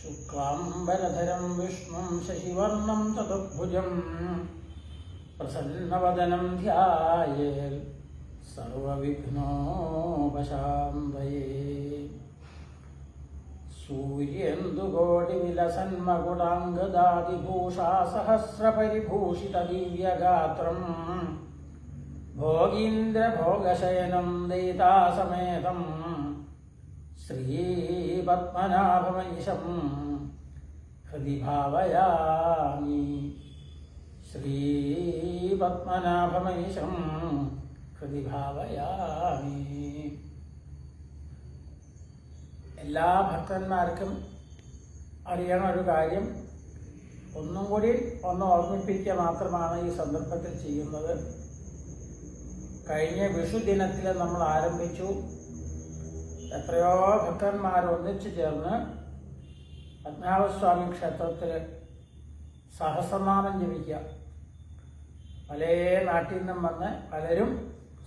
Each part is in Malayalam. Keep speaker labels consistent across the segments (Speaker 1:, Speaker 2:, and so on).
Speaker 1: शुक्लाम्बरधरं विष्णुं शशिवर्णं चतुर्भुजं प्रसन्नवदनं ध्याये सर्वविघ्नोपशान्तये। सूर्येन्दुकोटिविलसन्मकुटाङ्गदादिभूषा सहस्रपरिभूषितदिव्यगात्रम् भोगीन्द्रभोगशयनं दयिता ശ്രീപത്മനാഭമനിശം ഹൃദി ഭാവയാമി ശ്രീപത്മനാഭമനിശം ഹൃദി ഭാവയാമി എല്ലാ ഭക്തന്മാർക്കും അറിയണ ഒരു കാര്യം ഒന്നും കൂടി ഒന്ന് ഓർമ്മിപ്പിക്കുക മാത്രമാണ് ഈ സന്ദർഭത്തിൽ ചെയ്യുന്നത്. കഴിഞ്ഞ വിഷു ദിനത്തിൽ നമ്മൾ ആരംഭിച്ചു. എത്രയോ ഭക്തന്മാർ ഒന്നിച്ചു ചേർന്ന് പത്മനാഭസ്വാമി ക്ഷേത്രത്തിൽ സഹസ്രനാമം ജപിക്കുക. പല നാട്ടിൽ നിന്നും വന്ന് പലരും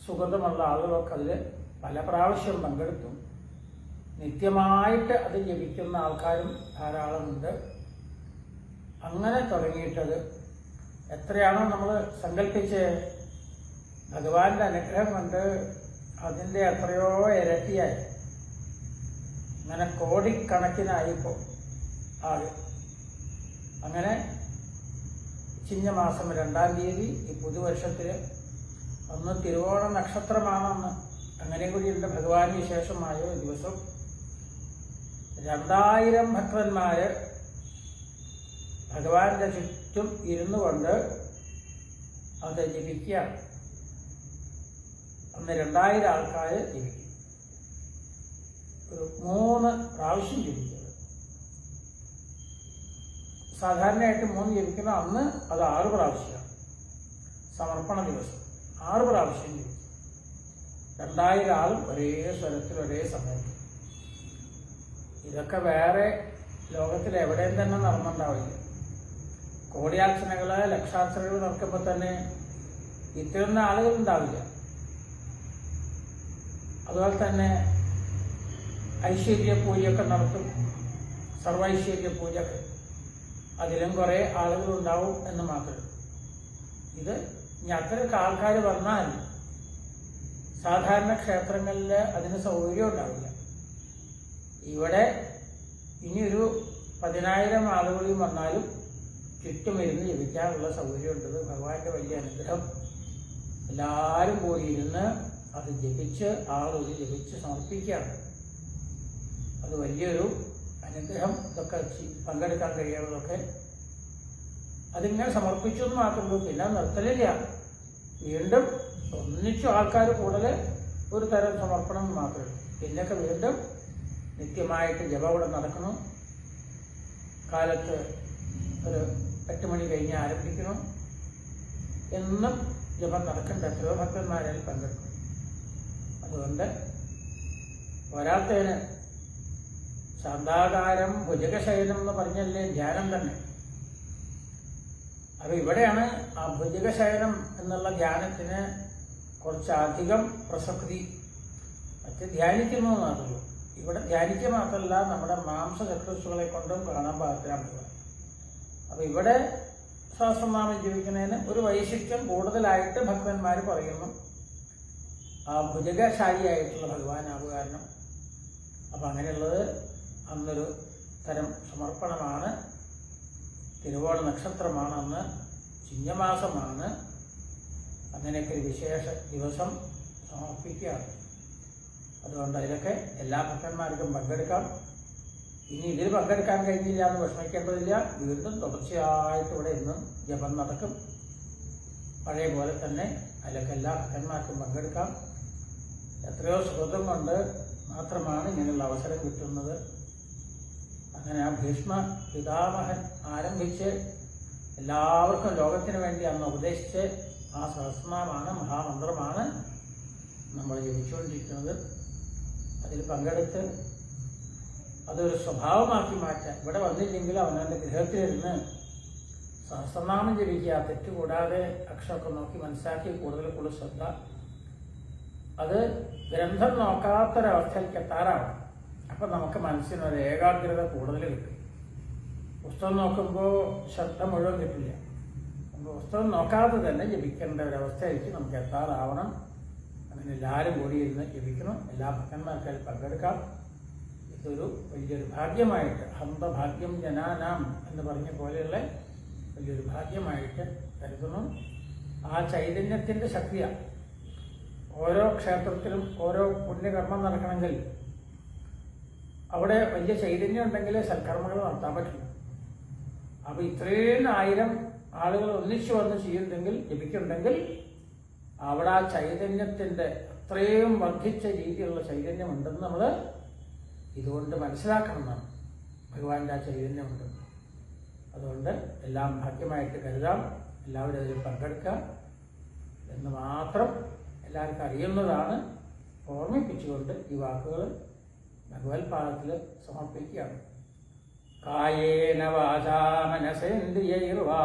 Speaker 1: സുഗന്ധമുള്ള ആളുകളൊക്കെ അതിൽ പല പ്രാവശ്യം പങ്കെടുത്തു. നിത്യമായിട്ട് അത് ജപിക്കുന്ന ആൾക്കാരും ധാരാളമുണ്ട് അങ്ങനെ തുടങ്ങിയിട്ടത് എത്രയാണോ നമ്മൾ സങ്കല്പിച്ച് ഭഗവാന്റെ അനുഗ്രഹം കൊണ്ട് അതിന്റെ എത്രയോ ഇരട്ടിയായി. അങ്ങനെ കോടിക്കണക്കിനായിപ്പോൾ ആൾ. അങ്ങനെ ചിങ്ങമാസം രണ്ടാം തീയതി ഈ പുതുവർഷത്തിൽ അന്ന് തിരുവോണ നക്ഷത്രമാണെന്ന് അങ്ങനെ കൂടിയുള്ള ഭഗവാൻ വിശേഷമായ ദിവസം. രണ്ടായിരം ഭക്തന്മാര് ഭഗവാന്റെ ചുറ്റും ഇരുന്നു കൊണ്ട് അത് ജപിക്കുക അന്ന് രണ്ടായിരം ആൾക്കാർ ജപിക്കും. ഒരു മൂന്ന് പ്രാവശ്യം ജപിക്കുക സാധാരണയായിട്ട് മൂന്ന് ജപിക്കുന്ന അന്ന് അത് ആറ് പ്രാവശ്യമാണ് സമർപ്പണ ദിവസം ആറ് പ്രാവശ്യം ജപിക്കും. രണ്ടായിരം ആളും ഒരേ സ്വരത്തിൽ ഒരേ സമയത്ത് ഇതൊക്കെ വേറെ ലോകത്തിൽ എവിടെയും തന്നെ നടന്നുണ്ടാവില്ല. കോടിയാർച്ചനകൾ ലക്ഷാർച്ചനകൾ നടക്കുമ്പോൾ തന്നെ ഇത്രയൊന്നും ആളുകൾ ഉണ്ടാവില്ല. അതുപോലെ തന്നെ ഐശ്വര്യ പൂജയൊക്കെ നടത്തും. സർവൈശ്വര്യ പൂജ അതിലും കുറേ ആളുകൾ ഉണ്ടാവും എന്ന് മാത്രം. ഇത് ഇനി അത്രയൊക്കെ ആൾക്കാർ വന്നാൽ സാധാരണ ക്ഷേത്രങ്ങളിൽ അതിന് സൗകര്യം ഉണ്ടാവില്ല. ഇവിടെ ഇനിയൊരു പതിനായിരം ആളുകളിൽ വന്നാലും ചുറ്റും ഇരുന്ന് ജപിക്കാനുള്ള സൗകര്യമുണ്ടത് ഭഗവാന്റെ വലിയ അനുഗ്രഹം. എല്ലാവരും കൂടി ഇരുന്ന് അത് ജപിച്ച് ആളൊരു ജപിച്ച് സമർപ്പിക്കുകയാണ്. അത് വലിയൊരു അനുഗ്രഹം ഇതൊക്കെ പങ്കെടുക്കാൻ കഴിയുന്നതൊക്കെ അതിങ്ങനെ സമർപ്പിച്ചു എന്ന് മാത്രമേ ഉള്ളൂ പിന്നെ നിർത്തലില്ല. വീണ്ടും ഒന്നിച്ചു ആൾക്കാർ കൂടുതൽ ഒരു തരം സമർപ്പണം മാത്രമേ പിന്നൊക്കെ വീണ്ടും നിത്യമായിട്ട് ജപം ഇവിടെ നടക്കണം കാലത്ത് ഒരു എട്ട് മണി കഴിഞ്ഞ് ആരംഭിക്കണം എന്നും ജപം നടക്കേണ്ട. എത്രയോ പങ്കെടുക്കും അതുകൊണ്ട് പോരാത്തതിന് ശാന്താകാരം ഭുജകശയനം എന്ന് പറഞ്ഞല്ലേ ധ്യാനം തന്നെ. അപ്പൊ ഇവിടെയാണ് ആ ഭുജകശയനം എന്നുള്ള ധ്യാനത്തിന് കുറച്ചധികം പ്രസക്തി. മറ്റ് ധ്യാനിക്കുന്നു മാത്രമേ ഇവിടെ ധ്യാനിക്കുക മാത്രമല്ല നമ്മുടെ മാംസചക്രസുകളെ കൊണ്ടും കാണാൻ പാകത്തിലാണ് അപ്പൊ ഇവിടെ സഹസ്രനാമം ജീവിക്കുന്നതിന് ഒരു വൈശിഷ്ട്യം കൂടുതലായിട്ട് ഭക്തന്മാർ പറയുന്നു. ആ ഭുജകശാലിയായിട്ടുള്ള ഭഗവാനാവ് കാരണം. അപ്പൊ അങ്ങനെയുള്ളത് അന്നൊരു തരം സമർപ്പണമാണ്. തിരുവോണ നക്ഷത്രമാണ് അന്ന് ചിങ്ങമാസമാണ് അങ്ങനെയൊക്കെ ഒരു വിശേഷ ദിവസം സമർപ്പിക്കുകയാണ് അതുകൊണ്ട് അതിലൊക്കെ എല്ലാ ഭക്തന്മാർക്കും പങ്കെടുക്കാം. ഇനി ഇതിൽ പങ്കെടുക്കാൻ കഴിഞ്ഞില്ല എന്ന് വിഷമിക്കേണ്ടതില്ല. വീണ്ടും തുടർച്ചയായിട്ട് ഇവിടെ ഇന്നും ജപം നടക്കും. പഴയ പോലെ തന്നെ അതിലൊക്കെ എല്ലാ ഭക്തന്മാർക്കും പങ്കെടുക്കാം. എത്രയോ സുഹൃത്തും കൊണ്ട് മാത്രമാണ് ഇങ്ങനെയുള്ള അവസരം കിട്ടുന്നത്. അങ്ങനെ ആ ഭീഷ്മ പിതാമഹൻ ആരംഭിച്ച് എല്ലാവർക്കും ലോകത്തിന് വേണ്ടി അന്ന് ഉപദേശിച്ച് ആ സഹസ്രനാമാണ് മഹാമന്ത്രമാണ് നമ്മൾ ജപിച്ചുകൊണ്ടിരിക്കുന്നത് അതിൽ പങ്കെടുത്ത് അതൊരു സ്വഭാവമാക്കി മാറ്റാൻ. ഇവിടെ വന്നില്ലെങ്കിൽ അവനവന്റെ ഗൃഹത്തിലിരുന്ന് സഹസ്രനാമം ജപിക്കുക തെറ്റുകൂടാതെ അക്ഷരമൊക്കെ നോക്കി മനസ്സിലാക്കി കൂടുതൽ കൂടുതൽ ശ്രദ്ധ. അത് ഗ്രന്ഥം നോക്കാത്തൊരവസ്ഥയിലേക്ക് എത്താറാണ് അപ്പം നമുക്ക് മനസ്സിന് ഒരു ഏകാഗ്രത കൂടുതൽ കിട്ടും. പുസ്തകം നോക്കുമ്പോൾ ശ്രദ്ധ മുഴുവൻ കിട്ടില്ല. അപ്പോൾ പുസ്തകം നോക്കാതെ തന്നെ ജപിക്കേണ്ട ഒരവസ്ഥയായിരിക്കും നമുക്ക് എത്താറാവണം അങ്ങനെ എല്ലാവരും കൂടി ഇരുന്ന് ജപിക്കണം. എല്ലാ ഭക്തന്മാർക്കായി പങ്കെടുക്കാം. ഇതൊരു വലിയൊരു ഭാഗ്യമായിട്ട് ഹന്തഭാഗ്യം ജനാനാം എന്ന് പറഞ്ഞ പോലെയുള്ള വലിയൊരു ഭാഗ്യമായിട്ട് കരുതുന്നു. ആ ചൈതന്യത്തിന്റെ ശക്തിയാണ് ഓരോ ക്ഷേത്രത്തിലും ഓരോ പുണ്യകർമ്മം നടക്കണമെങ്കിൽ അവിടെ വലിയ ചൈതന്യം ഉണ്ടെങ്കിലേ സൽക്കർമ്മങ്ങൾ നടത്താൻ പറ്റുള്ളൂ. അപ്പൊ ഇത്രയും ആയിരം ആളുകൾ ഒന്നിച്ചു വന്ന് ചെയ്യുന്നുണ്ടെങ്കിൽ ലഭിക്കുന്നുണ്ടെങ്കിൽ അവിടെ ആ ചൈതന്യത്തിന്റെ അത്രയും വർദ്ധിച്ച രീതിയിലുള്ള ചൈതന്യം ഉണ്ടെന്ന് നമ്മൾ ഇതുകൊണ്ട് മനസ്സിലാക്കണം എന്നാണ് ഭഗവാന്റെ ആ ചൈതന്യമുണ്ട് അതുകൊണ്ട് എല്ലാം ഭാഗ്യമായിട്ട് കരുതാം. എല്ലാവരും അതിൽ പങ്കെടുക്കാം എന്ന് മാത്രം എല്ലാവർക്കും അറിയുന്നതാണ്. ഓർമ്മിപ്പിച്ചുകൊണ്ട് ഈ വാക്കുകൾ ഭഗവത് പാദത്തിൽ സമർപ്പിക്കുകയാണ് കായേന വാചാ മനസേന്ദ്രിയൈർവാ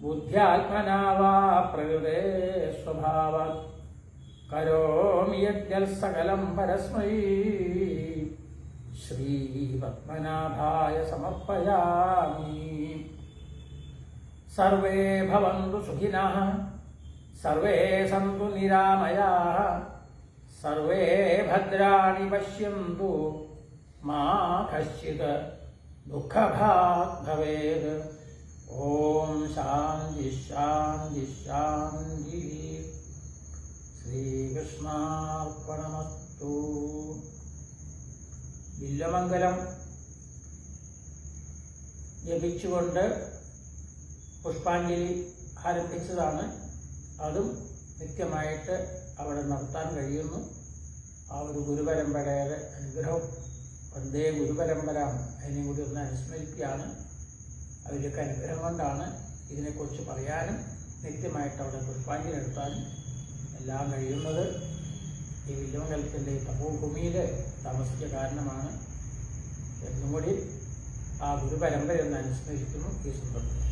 Speaker 1: ബുദ്ധ്യാത്മനാ വാ പ്രകൃതേ സ്വഭാവ കരോമി യദ്യൽ സകലം പരസ്മൈ ശ്രീപത്മനാഭായ സമർപ്പയാമി സർവേ ഭവന്തു സുഖിനഃ സർവേ സന്തു നിരാമയാः സർവേ ഭദ്രാണി പശ്യന്തു മാ കശ്ചിത് ദുഃഖഭാഗ് ഭവേത് ഓം ശാന്തി ശാന്തി ശാന്തി. ശ്രീകൃഷ്ണാർപ്പണമസ്തു. വില്ലമംഗലം ജപിച്ചുകൊണ്ട് പുഷ്പാഞ്ജലി ആരംഭിച്ചതാണ് അതും നിത്യമായിട്ട് അവിടെ നടത്താൻ കഴിയുന്നു. ആ ഒരു ഗുരുപരമ്പരയുടെ അനുഗ്രഹം വന്ദേ ഗുരുപരമ്പര അതിനെയും കൂടി ഒന്ന് അനുസ്മരിക്കുകയാണ് അവരുടെയൊക്കെ അനുഗ്രഹം കൊണ്ടാണ് ഇതിനെക്കുറിച്ച് പറയാനും നിത്യമായിട്ട് അവിടെ പുഷ്പാഞ്ജലി നടത്താനും എല്ലാം കഴിയുന്നത്. ഈ വില്ലുമംഗലത്തിന്റെ തപോഭൂമിയിൽ താമസിച്ച കാരണമാണ്. എന്നും കൂടി ആ ഗുരുപരമ്പര ഒന്ന് അനുസ്മരിക്കുന്നു ഈ സന്ദർഭത്തിൽ.